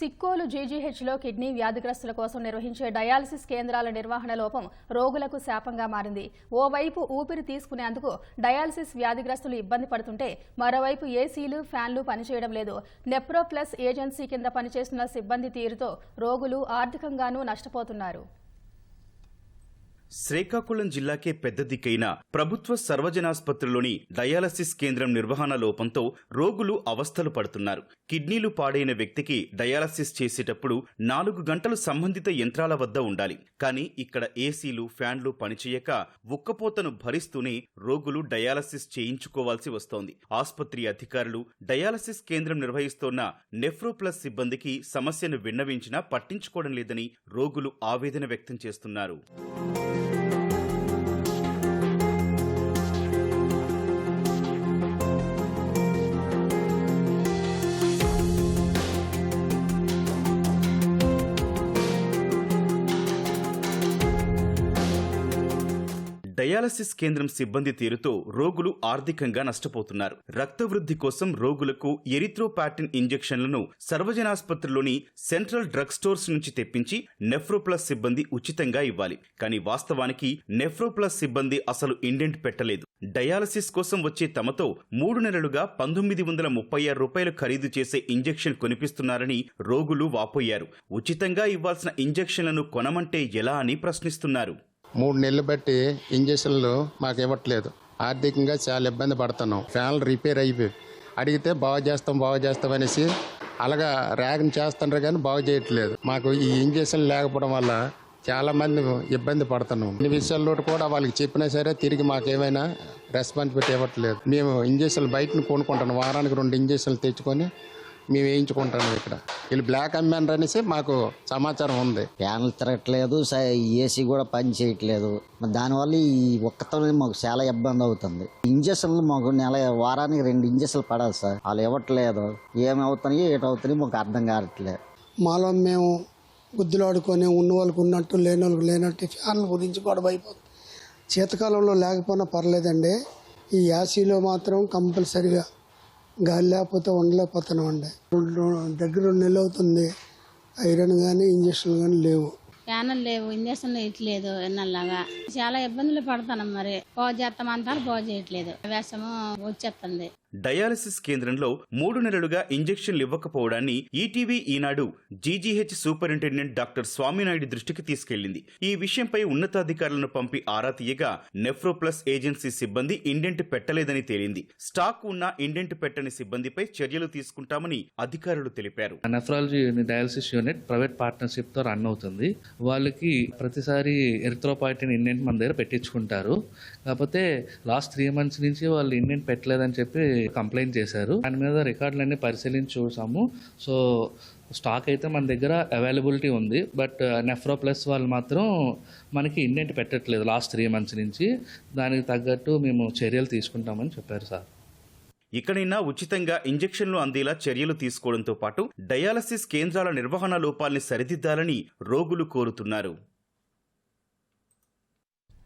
Sikkolu జీజీహెచ్లో kidney వ్యాధిగ్రస్తుల కోసం నిర్వహించే dialysis కేంద్రాల నిర్వహణ లోపం రోగులకు శాపంగా మారింది. ఓవైపు ఊపిరి తీసుకునేందుకు డయాలసిస్ వ్యాధిగ్రస్తులు ఇబ్బంది పడుతుంటే మరోవైపు ఏసీలు ఫ్యాన్లు పనిచేయడం లేదు. నెప్రో ప్లస్ ఏజెన్సీ కింద పనిచేస్తున్న సిబ్బంది తీరుతో రోగులు ఆర్థికంగానూ నష్టపోతున్నారు. శ్రీకాకుళం జిల్లాకే పెద్ద దిక్కైన ప్రభుత్వ సర్వజనాస్పత్రిలోని డయాలసిస్ కేంద్రం నిర్వహణ లోపంతో రోగులు అవస్థలు పడుతున్నారు. కిడ్నీలు పాడైన వ్యక్తికి డయాలసిస్ చేసేటప్పుడు నాలుగు గంటలు సంబంధిత యంత్రాల వద్ద ఉండాలి. కానీ ఇక్కడ ఏసీలు ఫ్యాన్లు పనిచేయక ఉక్కపోతను భరిస్తూనే రోగులు డయాలసిస్ చేయించుకోవాల్సి వస్తోంది. ఆసుపత్రి అధికారులు డయాలసిస్ కేంద్రం నిర్వహిస్తోన్న నెఫ్రోప్లస్ సిబ్బందికి సమస్యను విన్నవించినా పట్టించుకోవడం లేదని రోగులు ఆవేదన వ్యక్తం చేస్తున్నారు. డయాలసిస్ కేంద్రం సిబ్బంది తీరుతో రోగులు ఆర్థికంగా నష్టపోతున్నారు. రక్త వృద్ధి కోసం రోగులకు ఎరిథ్రోపాటిన్ ఇంజెక్షన్లను సర్వజనాసుపత్రిలోని సెంట్రల్ డ్రగ్ స్టోర్స్ నుంచి తెప్పించి నెఫ్రోప్లస్ సిబ్బంది ఉచితంగా ఇవ్వాలి. కానీ వాస్తవానికి నెఫ్రోప్లస్ సిబ్బంది అసలు ఇండెంట్ పెట్టలేదు. డయాలసిస్ కోసం వచ్చే తమతో మూడు నెలలుగా పంతొమ్మిది వందల ముప్పై ఆరు రూపాయలు ఖరీదు చేసే ఇంజెక్షన్ కొనిపిస్తున్నారని రోగులు వాపోయారు. ఉచితంగా ఇవ్వాల్సిన ఇంజెక్షన్లను కొనమంటే ఎలా అని ప్రశ్నిస్తున్నారు. మూడు నెలలు బట్టి ఇంజక్షన్లు మాకు ఇవ్వట్లేదు. ఆర్థికంగా చాలా ఇబ్బంది పడుతున్నాం. ఫ్యాన్లు రిపేర్ అయిపోయి. అడిగితే బాగు చేస్తాం బాగు చేస్తాం అనేసి అలాగా ర్యాగన్ చేస్తున్నారు కానీ బాగు చేయట్లేదు. మాకు ఈ ఇంజక్షన్ లేకపోవడం వల్ల చాలా మంది ఇబ్బంది పడుతున్నాం. ఇన్ని విషయాల్లో కూడా వాళ్ళకి చెప్పినా సరే తిరిగి మాకు ఏమైనా రెస్పాన్సిబిలిటీ ఇవ్వట్లేదు. మేము ఇంజక్షన్లు బయటను కొనుక్కుంటాం వారానికి రెండు ఇంజక్షన్లు తెచ్చుకొని మేము వేయించుకుంటాం ఇక్కడ. వీళ్ళు బ్లాక్ అమ్మాను అనేసి మాకు సమాచారం ఉంది. ఫ్యాన్లు తిరగట్లేదు స- ఏసీ కూడా పని చేయట్లేదు. దానివల్ల ఈ ఒక్కతోనే మాకు చాలా ఇబ్బంది అవుతుంది. ఇంజక్షన్లు మాకు నెల వారానికి రెండు ఇంజక్షన్లు పడాలి సార్. వాళ్ళు ఇవ్వట్లేదు. ఏమవుతున్నాయి ఏటవుతున్నాయి మాకు అర్థం కావట్లేదు మాలో మేము గుద్దులాడుకొని ఉన్న వాళ్ళకి ఉన్నట్టు లేని వాళ్ళకి లేనట్టు ఫ్యాన్ల గురించి గొడవ అయిపోతుంది. శీతకాలంలో లేకపోయినా పర్లేదండి. ఈ యాసీలో మాత్రం కంపల్సరిగా గాలి లేకపోతే ఉండలేకపోతున్నాం అండి. రెండు దగ్గర రెండు నెలలు అవుతుంది. ఐరన్ కానీ ఇంజక్షన్లు కానీ లేవు. ఫ్యాన్లు లేవు ఇంజక్షన్లు ఇట్లేదు ఎన్నలాగా చాలా ఇబ్బందులు పడుతున్నాం మరి. పోగు చేస్తామంటారు పోగు చేయట్లేదు. వేషము వచ్చేస్తుంది. డయాలసిస్ కేంద్రంలో మూడు నెలలుగా ఇంజెక్షన్లు ఇవ్వకపోవడాన్ని ETV Eenadu GGH superintendent doctor Swaminaidu దృష్టికి తీసుకెళ్ళింది ఈ విషయంపై ఉన్నతాధికారులను పంపి ఆరా తీయగా నెఫ్రోప్లస్ ఏజెన్సీ సిబ్బంది ఇండెంట్ పెట్టలేదని తేలింది. స్టాక్ ఉన్న ఇండెంట్ పెట్టని సిబ్బందిపై చర్యలు తీసుకుంటామని అధికారులు తెలిపారు. నెఫ్రాలజీ డయాలసిస్ యూనిట్ ప్రైవేట్ పార్ట్నర్షిప్తో రన్ అవుతుంది. వాళ్ళకి ప్రతిసారి ఎరిథ్రోపాయిటిన్ ఇండెంట్ మన దగ్గర పెట్టించుకుంటారు. కాకపోతే లాస్ట్ త్రీ మంత్స్ నుంచి వాళ్ళు ఇండెంట్ పెట్టలేదని చెప్పి కంప్లైంట్ చేశారు. దాని మీద రికార్డులన్నీ పరిశీలించి చూసాము. సో స్టాక్ అయితే మన దగ్గర అవైలబిలిటీ ఉంది. బట్ నెఫ్రో ప్లస్ వాళ్ళు మాత్రం మనకి ఇండెంట్ పెట్టట్లేదు లాస్ట్ త్రీ మంత్స్ నుంచి. దానికి తగ్గట్టు మేము చర్యలు తీసుకుంటామని చెప్పారు సార్. ఇకనైనా ఉచితంగా ఇంజెక్షన్లు అందేలా చర్యలు తీసుకోవడంతో పాటు డయాలసిస్ కేంద్రాల నిర్వహణ లోపాల్ని సరిదిద్దాలని రోగులు కోరుతున్నారు.